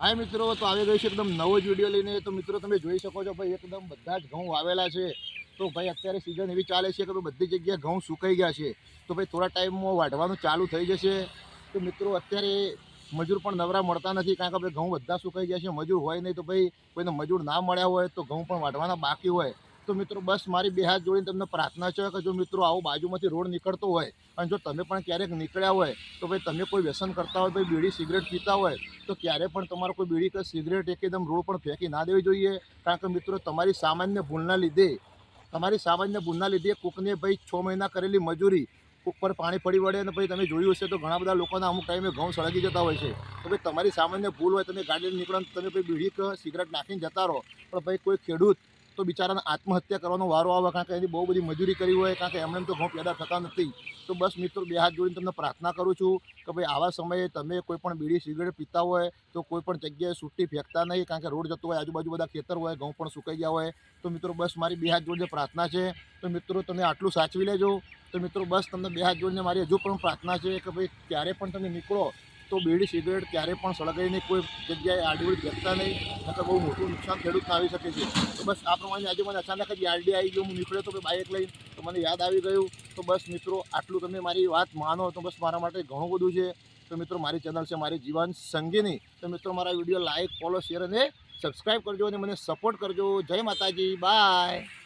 હાય મિત્રો, તો આવી ગયું છે એકદમ નવો જ વીડિયો લઈને. તો મિત્રો, તમે જોઈ શકો છો ભાઈ, એકદમ બધા જ ઘઉં વાવેલા છે. તો ભાઈ, અત્યારે સિઝન એવી ચાલે છે કે ભાઈ બધી જગ્યાએ ઘઉં સુકાઈ ગયા છે. તો ભાઈ, થોડા ટાઈમમાં વાઢવાનું ચાલુ થઈ જશે. તો મિત્રો, અત્યારે મજૂર પણ નવરા મળતા નથી, કારણ કે ભાઈ, ઘઉં બધા સુકાઈ ગયા છે. મજૂર હોય નહીં તો ભાઈ, કોઈને મજૂર ના મળ્યા હોય તો ઘઉં પણ વાઢવાના બાકી હોય. તો મિત્રો બસ મારી બે હાથ જોડીને તમને પ્રાર્થના છે કે જો મિત્રો આવો બાજુમાંથી રોડ નીકળતો હોય અને જો તમે પણ ક્યારેક નીકળ્યા હોય તો ભાઈ તમે કોઈ વ્યસન કરતા હોય, ભાઈ બીડી સિગરેટ પીતા હોય, તો ક્યારે પણ તમારે કોઈ બીડી કે સિગરેટ એકદમ રોડ પર ફેંકી ના દેવી જોઈએ. કારણ કે મિત્રો તમારી સામાન્ય ભૂલના લીધે, તમારી સામાન્ય ભૂલના લીધે કોકને ભાઈ છ મહિના કરેલી મજૂરી ઉપર પાણી પડી વળે અને ભાઈ તમે જોયું હશે તો ઘણા બધા લોકોના અમુક ટાઈમે ઘઉં સળગી જતા હોય છે. તો ભાઈ તમારી સામાન્ય ભૂલ હોય, તમે ગાડી લઈને નીકળો તમે ભાઈ બીડી કે સિગરેટ નાખીને જતા રહો. પણ ભાઈ કોઈ ખેડૂત તો બિચારાને આત્મહત્યા કરવાનો વારો આવે, કારણ કે એની બહુ બધી મજૂરી કરી હોય, કારણ કે એમને એમ તો ઘઉં પેદા થતા નથી. તો બસ મિત્રો, બે હાથ જોડીને તમને પ્રાર્થના કરું છું કે ભાઈ આવા સમયે તમે કોઈ પણ બીડી સિગરેટ પીતા હોય, તો કોઈ પણ જગ્યાએ છૂટી ફેંકતા નહીં, કારણ કે રોડ જતો હોય, આજુબાજુ બધા ખેતર હોય, ઘઉં પણ સુકાઈ ગયા હોય. તો મિત્રો, બસ મારી બે હાથ જોડીને પ્રાર્થના છે, તો મિત્રો, તમે આટલું સાચવી લેજો. તો મિત્રો, બસ તમને બે હાથ જોડીને મારી હજુ પણ પ્રાર્થના છે કે ભાઈ ક્યારે પણ તમે નીકળો તો બીડી સિગરેટ ક્યારે પણ સળગાવીને કોઈ જગ્યાએ આડીવડી ફેંકતા નહીં, નકર બહુ મોટું નુકસાન ખેડૂતને આવી શકે છે. તો બસ આ પ્રમાણે આજે મને અચાનક જ આઈડિયા આવી ગયો, હું નીકળ્યો તો બાઇક લઈને, તો મને યાદ આવી ગયું. તો બસ મિત્રો, આટલું તમે મારી વાત માનો તો બસ મારા માટે ઘણું બધું છે. તો મિત્રો, મારી ચેનલ છે મારી જીવન સંગીની. તો મિત્રો, મારા વીડિયો લાઇક ફોલો, શેર અને સબસ્ક્રાઈબ કરજો અને મને સપોર્ટ કરજો. જય માતાજી, બાય.